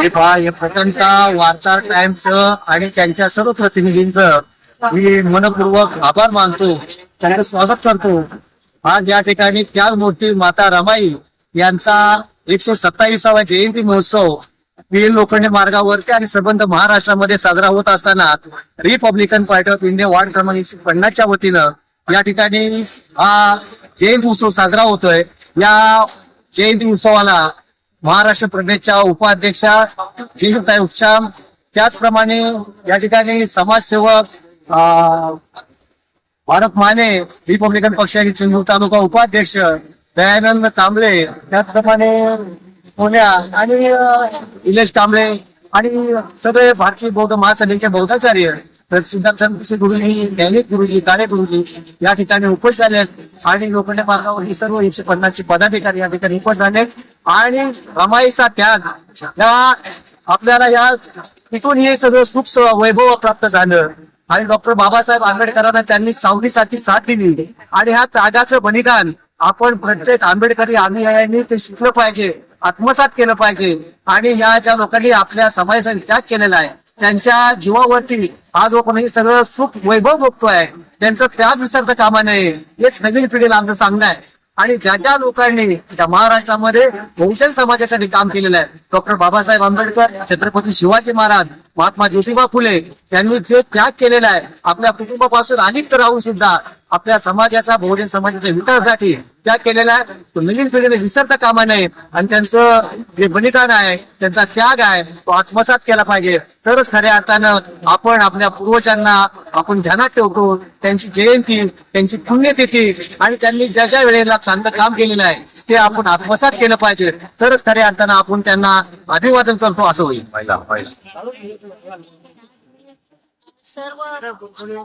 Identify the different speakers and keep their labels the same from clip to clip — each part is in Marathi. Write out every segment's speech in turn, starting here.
Speaker 1: हे पहा हे प्रथमतः वार्ताहर टाइम्स आणि त्यांच्या सर्व प्रतिनिधींचं मी मनपूर्वक आभार मानतो. त्यांचं स्वागत करतो. आज या ठिकाणी त्या मूर्ती माता रमाई यांचा एकशे सत्तावीसावा जयंती महोत्सव पीएल लोखंडे मार्गावरती आणि संबंध महाराष्ट्रामध्ये साजरा होत असताना Republican Party of India ward क्रमांक एकशे पन्नासच्या वतीनं या ठिकाणी हा जयंती उत्सव साजरा होतोय. या जयंती उत्सवाला महाराष्ट्र प्रदेशच्या उपाध्यक्षा जिल्हाताई उपशाम. त्याचप्रमाणे या ठिकाणी समाजसेवक अं, भारत माने रिपब्लिकन पक्षाचे चिंचूर तालुका उपाध्यक्ष दयानंद कांबळे त्याचप्रमाणे पुण्या आणि अं, इलेश कांबळे आणि सगळे भारतीय बौद्ध महासभेचे बौद्धाचार्य तर गुरुजी दैनिक गुरुजी काळे गुरुजी या ठिकाणी उपस्थित झाले. आणि लोखंडे मार्गावर ही सर्व एकशे पन्नासचे पदाधिकारी या ठिकाणी उपस्थित झाले. आणि रमाईचा त्याग या आपल्याला या तिथून हे सगळं सुख वैभव प्राप्त झालं. आणि डॉक्टर बाबासाहेब आंबेडकरांना त्यांनी सावलीसाठी साथ दिली. आणि ह्या त्यागाचं बलिदान आपण प्रत्येक आंबेडकरी अनुयायांनी ते शिकलं पाहिजे आत्मसात केलं पाहिजे. आणि ह्या ज्या लोकांनी आपल्या समाजाचा त्याग केलेला आहे त्यांच्या जीवावरती आज आपण हे सगळं सुख वैभव बघतोय त्यांचं त्याग विसरता कामा नये हेच नवीन पिढीला आमचं सांगणं आहे. आणि ज्या ज्या लोकांनी त्या महाराष्ट्रामध्ये बहुजन समाजासाठी काम केलेलं आहे डॉक्टर बाबासाहेब आंबेडकर छत्रपती शिवाजी महाराज महात्मा ज्योतिबा फुले यांनी जे त्याग केलेला आहे आपल्या कुटुंबापासून अनेक राहून सुद्धा आपल्या समाजाचा बहुजन समाजाच्या विकासासाठी त्या केलेला आहे. तो नवीन पिढीने विसरता कामा नये. आणि त्यांचं जे बलिदान आहे त्यांचा त्याग आहे तो आत्मसात केला पाहिजे. तरच खऱ्या अर्थानं आपण आपल्या पूर्वजांना आपण ध्यानात ठेवतो. त्यांची जयंती त्यांची पुण्यतिथी आणि त्यांनी ज्या ज्या वेळेला चांगलं काम केलेलं आहे ते आपण आत्मसात केलं पाहिजे. तरच खऱ्या अर्थानं आपण त्यांना अभिवादन करतो असं होईल. पाहिजे
Speaker 2: सर्व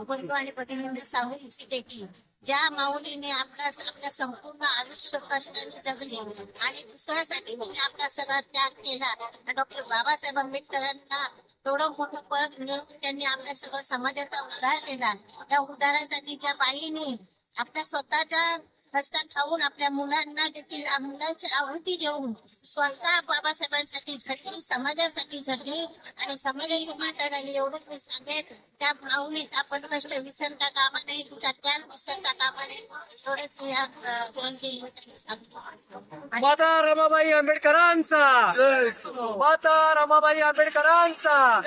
Speaker 2: बंधू आणि प्रतिनिधी सांगू इच्छिते की ज्या माऊलीने आपला आपल्या संपूर्ण आयुष्य कष्टाने जगले आणि दुसऱ्यासाठी म्हणजे आपला सगळा त्याग केला. डॉक्टर बाबासाहेब आंबेडकरांना एवढं मोठं पद मिळवून त्यांनी आपल्या सगळं समाजाचा उद्धार केला. त्या उद्धारासाठी त्या बाईने आपल्या स्वतःच्या हस्तात खाऊन आपल्या मुलांना देखील मुलांची आहुती देऊन स्वतः बाबासाहेबांसाठी झटली समाजासाठी झटली आणि समाजाची माता राहिली एवढंच मी सांगेन. त्या माऊलीचा आपण कष्ट विसरता कामा नये तिचा त्याग विसरता कामा नये. एवढंच मी सांगतो.
Speaker 3: माता रमाबाई आंबेडकरांचा. माता रमाबाई आंबेडकरांचा.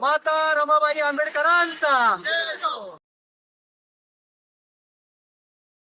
Speaker 3: माता रमाबाई आंबेडकरांचा.